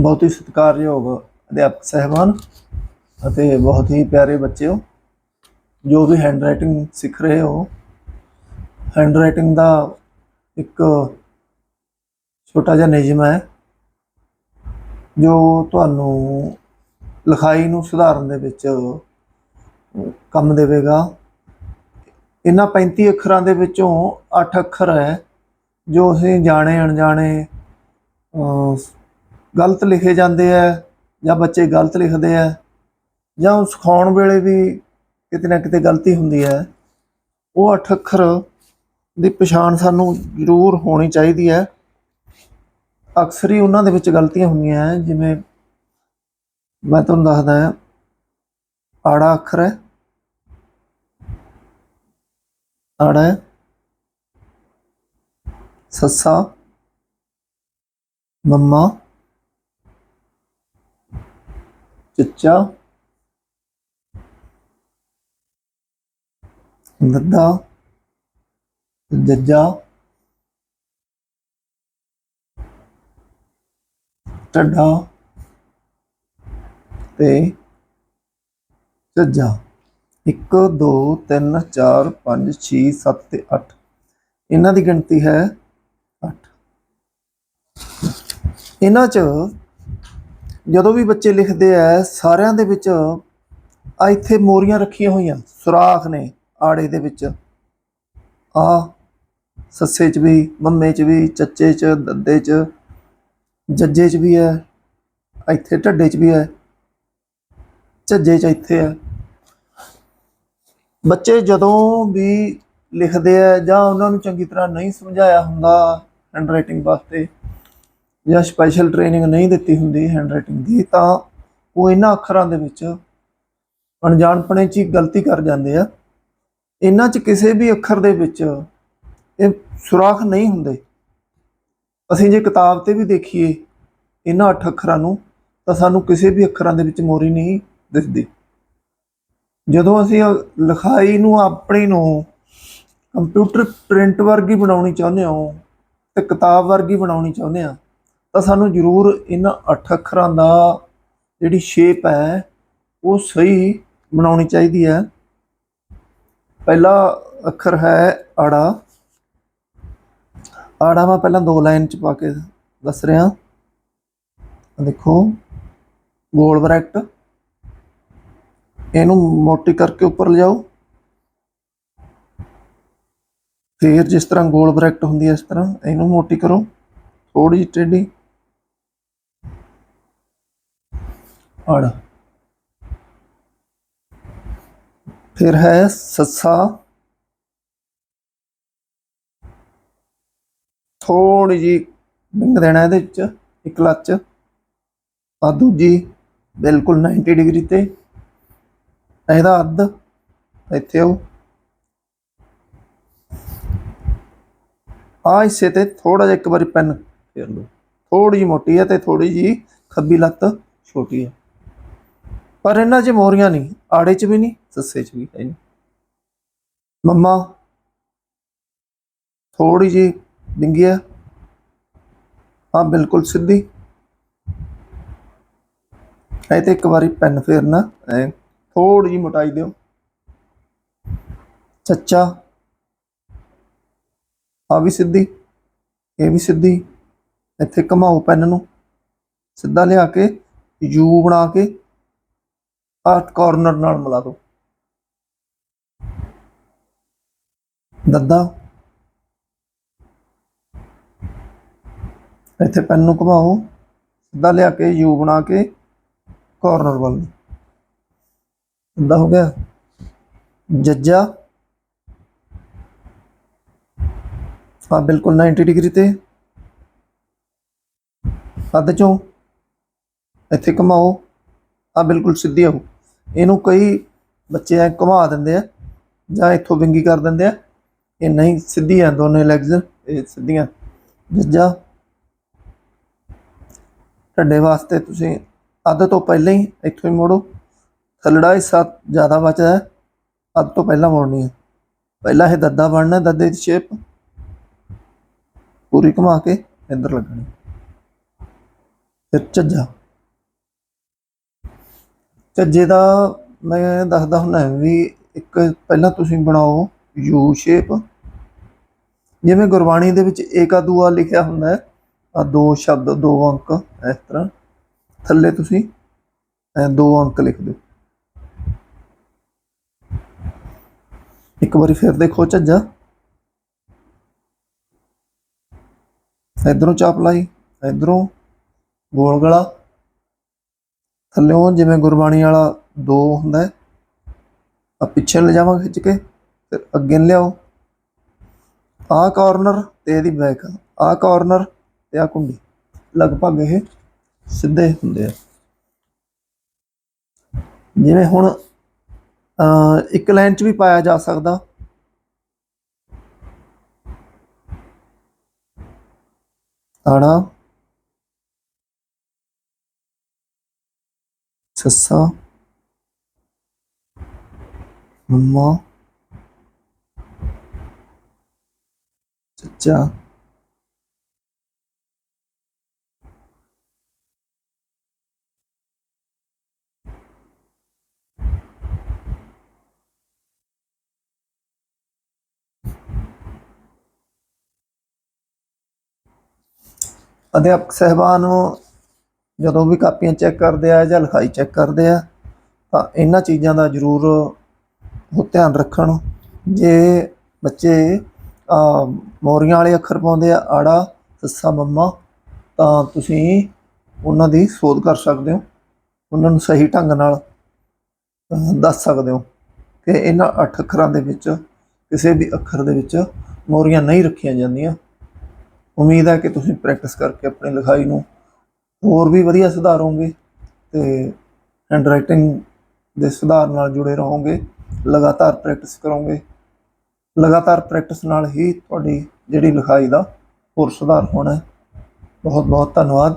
ਬਹੁਤ ਹੀ ਸਤਿਕਾਰਯੋਗ ਅਧਿਆਪਕ ਸਹਿਬਾਨ ਅਤੇ ਬਹੁਤ ਹੀ ਪਿਆਰੇ ਬੱਚਿਓ ਜੋ ਵੀ ਹੈਂਡ ਰਾਈਟਿੰਗ ਸਿੱਖ ਰਹੇ ਹੋ। ਹੈਂਡ ਰਾਈਟਿੰਗ ਦਾ ਇੱਕ ਛੋਟਾ ਜਿਹਾ ਨਿਯਮ ਹੈ। ਜੋ ਤੁਹਾਨੂੰ ਲਿਖਾਈ ਨੂੰ ਸੁਧਾਰਨ ਦੇ ਵਿੱਚ ਕੰਮ ਦੇਵੇਗਾ। ਇਹਨਾਂ 35 ਅੱਖਰਾਂ ਦੇ ਵਿੱਚੋਂ 8 ਅੱਖਰ ਹੈ। ਜੋ ਅਸੀਂ ਜਾਣੇ ਅਣਜਾਣੇ ਗਲਤ ਲਿਖੇ ਜਾਂਦੇ ਆ ਜਾਂ ਬੱਚੇ ਗਲਤ ਲਿਖਦੇ ਆ ਜਾਂ ਉਹ ਸਿਖਾਉਣ ਵੇਲੇ ਵੀ ਕਿਤੇ ਨਾ ਕਿਤੇ ਗਲਤੀ ਹੁੰਦੀ ਹੈ, ਉਹ ਅੱਠ ਅੱਖਰ ਦੀ ਪਛਾਣ ਸਾਨੂੰ ਜ਼ਰੂਰ ਹੋਣੀ ਚਾਹੀਦੀ ਹੈ। ਅਕਸਰ ਹੀ ਉਹਨਾਂ ਦੇ ਵਿੱਚ ਗਲਤੀਆਂ ਹੁੰਦੀਆਂ ਹੈ, ਜਿਵੇਂ ਮੈਂ ਤੁਹਾਨੂੰ ਦੱਸਦਾ ਹਾਂ, ਆੜਾ ਅੱਖਰ ਹੈ। ਆੜਾ ਹੈ। ਸੱਸਾ। ਮੰਮਾ। ਚੱਚਾ ਦੱਦਾ ਜੱਜਾ। ਟੱਡਾ ਤੇ ਝੱਜਾ। 1 2 3 4 5 6 7 ਤੇ 8 ਇਹਨਾਂ ਦੀ ਗਿਣਤੀ ਹੈ 8 ਇਹਨਾਂ 'ਚ ਜਦੋਂ ਵੀ ਬੱਚੇ ਲਿਖਦੇ ਆ, ਸਾਰਿਆਂ ਦੇ ਵਿੱਚ ਆ ਇੱਥੇ ਮੋਰੀਆਂ ਰੱਖੀਆਂ ਹੋਈਆਂ, ਸੁਰਾਖ ਨੇ ਆੜੇ ਦੇ ਵਿੱਚ। ਆ ਸੱਸੇ 'ਚ ਵੀ, ਮੰਮੇ 'ਚ ਵੀ, ਚੱਚੇ 'ਚ, ਦੱਦੇ 'ਚ, ਜੱਜੇ 'ਚ ਵੀ ਹੈ, ਇੱਥੇ ਢੱਡੇ 'ਚ ਵੀ ਹੈ, ਝੱਜੇ 'ਚ ਇੱਥੇ ਹੈ। ਬੱਚੇ ਜਦੋਂ ਵੀ ਲਿਖਦੇ ਆ ਜਾਂ ਉਹਨਾਂ ਨੂੰ ਚੰਗੀ ਤਰ੍ਹਾਂ ਨਹੀਂ ਸਮਝਾਇਆ ਹੁੰਦਾ ਹੈਂਡਰਾਈਟਿੰਗ ਵਾਸਤੇ ਜਾਂ ਸਪੈਸ਼ਲ ਟ੍ਰੇਨਿੰਗ ਨਹੀਂ ਦਿੱਤੀ ਹੁੰਦੀ ਹੈਂਡ ਰਾਈਟਿੰਗ ਦੀ, ਤਾਂ ਉਹ ਇਹਨਾਂ ਅੱਖਰਾਂ ਦੇ ਵਿੱਚ ਅਣਜਾਣਪਣੇ 'ਚ ਹੀ ਗਲਤੀ ਕਰ ਜਾਂਦੇ ਆ। ਇਹਨਾਂ 'ਚ ਕਿਸੇ ਵੀ ਅੱਖਰ ਦੇ ਵਿੱਚ ਇਹ ਸੁਰਾਖ ਨਹੀਂ ਹੁੰਦੇ। ਅਸੀਂ ਜੇ ਕਿਤਾਬ ਤੇ ਵੀ ਦੇਖੀਏ ਇਹਨਾਂ ਅੱਠ ਅੱਖਰਾਂ ਨੂੰ, ਤਾਂ ਸਾਨੂੰ ਕਿਸੇ ਵੀ ਅੱਖਰਾਂ ਦੇ ਵਿੱਚ ਮੋਰੀ ਨਹੀਂ ਦਿਸਦੀ। ਜਦੋਂ ਅਸੀਂ ਲਿਖਾਈ ਨੂੰ ਆਪਣੀ ਨੂੰ ਕੰਪਿਊਟਰ ਪ੍ਰਿੰਟ ਵਰਗੀ ਬਣਾਉਣੀ ਚਾਹੁੰਦੇ ਹਾਂ, ਤੇ ਕਿਤਾਬ ਵਰਗੀ ਬਣਾਉਣੀ ਚਾਹੁੰਦੇ ਹਾਂ ਤਾਂ ਸਾਨੂੰ ਜ਼ਰੂਰ ਇਹਨਾਂ ਅੱਠ ਅੱਖਰਾਂ ਦਾ ਜਿਹੜੀ ਸ਼ੇਪ ਹੈ, ਉਹ ਸਹੀ ਬਣਾਉਣੀ ਚਾਹੀਦੀ ਹੈ। ਪਹਿਲਾ ਅੱਖਰ ਹੈ ਆੜਾ। ਆੜਾ ਮੈਂ ਪਹਿਲਾਂ ਦੋ ਲਾਈਨ ਚ ਪਾ ਕੇ ਦੱਸ ਰਿਹਾ। ਦੇਖੋ, ਗੋਲ ਬ੍ਰੈਕਟ। ਇਹਨੂੰ ਮੋਟੀ ਕਰਕੇ ਉੱਪਰ ਲਿਜਾਓ। ਫਿਰ ਜਿਸ ਤਰ੍ਹਾਂ ਗੋਲ ਬ੍ਰੈਕਟ ਹੁੰਦੀ ਹੈ, ਇਸ ਤਰ੍ਹਾਂ ਇਹਨੂੰ ਮੋਟੀ ਕਰੋ। ਥੋੜੀ ਜਿਹੀ ਟੇਢੀ। ਆੜਾ ਫਿਰ ਹੈ ਸੱਸਾ। ਥੋੜੀ ਜੀ ਵਿੰਗ ਦੇਣਾ ਇਹਦੇ ਵਿੱਚ, ਇੱਕ ਲੱਚ। ਆ ਦੂਜੀ, ਬਿਲਕੁਲ 90 ਡਿਗਰੀ ਤੇ। ਇਹਦਾ ਅੱਧ, ਇੱਥੇ ਉਹ ਆ ਹਿੱਸੇ ਤੇ ਥੋੜਾ ਜਿਹਾ ਇੱਕ ਵਾਰੀ ਪੈਨ ਫੇਰ ਲਓ। ਥੋੜੀ ਜਿਹੀ ਮੋਟੀ ਹੈ ਤੇ ਥੋੜੀ ਜਿਹੀ ਖੱਬੀ ਲੱਤ ਛੋਟੀ ਹੈ। ਪਰ ਇਹਨਾਂ 'ਚ ਮੋਰੀਆਂ ਨਹੀਂ, ਆੜੇ 'ਚ ਵੀ ਨਹੀਂ, ਸੱਸੇ 'ਚ ਵੀ ਹੈ ਨਹੀਂ। ਮੰਮਾ ਥੋੜੀ ਜਿਹੀ ਡਿੰਗੀ ਹੈ। ਆ ਬਿਲਕੁਲ ਸਿੱਧੀ। ਇਹ ਤੇ ਇੱਕ ਵਾਰੀ ਪੈਨ ਫੇਰਨਾ, ਐ ਥੋੜੀ ਜਿਹੀ ਮੋਟਾਈ ਦਿਓ। ਚੱਚਾ ਆ ਵੀ ਸਿੱਧੀ, ਇਹ ਵੀ ਸਿੱਧੀ। ਇੱਥੇ ਘਮਾਓ ਪੈਨ ਨੂੰ। ਸਿੱਧਾ ਲਿਆ ਕੇ, ਯੂ ਬਣਾ ਕੇ। ਆਹ ਕਾਰਨਰ ਨਾਲ ਮਿਲਾ ਦਿਓ ਦੱਦਾ। ਇੱਥੇ ਪੈਨ ਨੂੰ ਘੁਮਾਓ। ਸਿੱਧਾ ਲਿਆ ਕੇ ਯੂ ਬਣਾ ਕੇ ਕਾਰਨਰ ਵੱਲ। ਨੂੰ ਸਿੱਧਾ ਹੋ ਗਿਆ। ਜੱਜਾ। ਆ ਬਿਲਕੁਲ 90 ਡਿਗਰੀ ਤੇ। ਅੱਧ ਚੋਂ। ਇੱਥੇ ਘਮਾਓ। ਆ ਬਿਲਕੁਲ ਸਿੱਧੀ ਆਓ ਇਹਨੂੰ ਕਈ ਬੱਚੇ ਐ ਘੁਮਾ ਦਿੰਦੇ ਆ ਜਾਂ ਇੱਥੋਂ ਵਿੰਗੀ ਕਰ ਦਿੰਦੇ ਆ। ਇਹ ਨਹੀਂ ਸਿੱਧੀ ਆ ਦੋਨੇ ਲੈਗਸ ਇਹ ਸਿੱਧੀਆਂ। ਜੱਜਾ ਢੱਡੇ ਵਾਸਤੇ ਤੁਸੀਂ ਅੱਧ ਤੋਂ ਪਹਿਲਾਂ ਹੀ ਇੱਥੋਂ ਹੀ ਮੋੜੋ। ਥੱਲੜਾ ਹਿੱਸਾ ਜ਼ਿਆਦਾ ਬਚਦਾ ਹੈ, ਅੱਧ ਤੋਂ ਪਹਿਲਾਂ ਮੋੜਨੀ ਹੈ। ਪਹਿਲਾਂ ਇਹ ਦੱਦਾ ਬਣਨਾ, ਦੱਦੇ ਦੀ ਸ਼ੇਪ ਪੂਰੀ ਘੁਮਾ ਕੇ ਇੱਧਰ ਲੱਗਣੀ। ਫਿਰ ਝੱਜਾ। ਝੱਜੇ ਦਾ ਮੈਂ ਦੱਸਦਾ ਹੁੰਦਾ ਵੀ ਇੱਕ ਪਹਿਲਾਂ ਤੁਸੀਂ ਬਣਾਓ ਯੂ ਸ਼ੇਪ। ਜਿਵੇਂ ਗੁਰਬਾਣੀ ਦੇ ਵਿੱਚ ਏਕਾ ਦੂਆ ਲਿਖਿਆ ਹੁੰਦਾ ਹੈ ਆ ਦੋ ਸ਼ਬਦ, ਦੋ ਅੰਕ, ਇਸ ਤਰ੍ਹਾਂ। ਥੱਲੇ ਤੁਸੀਂ ਦੋ ਅੰਕ ਲਿਖ ਦਿਓ। ਇੱਕ ਵਾਰੀ ਫਿਰ ਦੇਖੋ ਝੱਜਾ ਇਧਰੋਂ ਚਾਪ ਲਾਈ, ਇਧਰੋਂ ਗੋਲ ਗਲਾ। ਥੱਲਿਓਂ ਜਿਵੇਂ ਗੁਰਬਾਣੀ ਵਾਲਾ ਦੋ ਹੁੰਦਾ ਹੈ ਆ ਪਿੱਛੇ ਲੈ ਜਾਵਾਂਗੇ ਖਿੱਚ ਕੇ ਫਿਰ ਅੱਗੇ ਨੂੰ ਲਿਆਓ। ਆਹ ਕਾਰਨਰ ਤੇ ਇਹਦੀ ਬੈਕ ਆਹ ਕਾਰਨਰ ਤੇ ਆਹ ਕੁੰਡੀ। ਲਗਭਗ ਇਹ ਸਿੱਧੇ ਹੁੰਦੇ ਆ। ਜਿਵੇਂ ਹੁਣ ਇੱਕ ਲਾਈਨ 'ਚ ਵੀ ਪਾਇਆ ਜਾ ਸਕਦਾ। ਆੜਾ ਸੱਸਾ ਮੰਮਾ ਚੱਚਾ ਅਧਿਆਪਕ ਸਹਿਬਾਨ ਜਦੋਂ ਵੀ ਕਾਪੀਆਂ ਚੈੱਕ ਕਰਦੇ ਆ ਜਾਂ ਲਿਖਾਈ ਚੈੱਕ ਕਰਦੇ ਆ, ਤਾਂ ਇਹਨਾਂ ਚੀਜ਼ਾਂ ਦਾ ਜ਼ਰੂਰ ਉਹ ਧਿਆਨ ਰੱਖਣ। ਜੇ ਬੱਚੇ ਮੋਰੀਆਂ ਵਾਲੇ ਅੱਖਰ ਪਾਉਂਦੇ ਆ, ਆੜਾ, ਸੱਸਾ, ਮੰਮਾ, ਤਾਂ ਤੁਸੀਂ ਉਹਨਾਂ ਦੀ ਸੋਧ ਕਰ ਸਕਦੇ ਹੋ। ਉਹਨਾਂ ਨੂੰ ਸਹੀ ਢੰਗ ਨਾਲ ਦੱਸ ਸਕਦੇ ਹੋ ਕਿ ਇਹਨਾਂ ਅੱਠ ਅੱਖਰਾਂ ਦੇ ਵਿੱਚ, ਕਿਸੇ ਵੀ ਅੱਖਰ ਦੇ ਵਿੱਚ ਮੋਰੀਆਂ ਨਹੀਂ ਰੱਖੀਆਂ ਜਾਂਦੀਆਂ। ਉਮੀਦ ਹੈ ਕਿ ਤੁਸੀਂ ਪ੍ਰੈਕਟਿਸ ਕਰਕੇ ਆਪਣੀ ਲਿਖਾਈ ਨੂੰ ਹੋਰ ਵੀ ਵਧੀਆ ਸੁਧਾਰ ਸੁਧਾਰੋਗੇ ਤੇ ਹੈਂਡਰਾਈਟਿੰਗ ਦੇ ਸੁਧਾਰ ਨਾਲ ਜੁੜੇ ਰਹੋਗੇ, ਲਗਾਤਾਰ ਪ੍ਰੈਕਟਿਸ ਕਰੋਗੇ, ਲਗਾਤਾਰ ਪ੍ਰੈਕਟਿਸ ਨਾਲ ਹੀ ਤੁਹਾਡੀ ਜਿਹੜੀ ਲਿਖਾਈ ਦਾ ਹੋਰ ਸੁਧਾਰ ਹੋਣਾ ਹੈ। ਬਹੁਤ ਬਹੁਤ ਧੰਨਵਾਦ।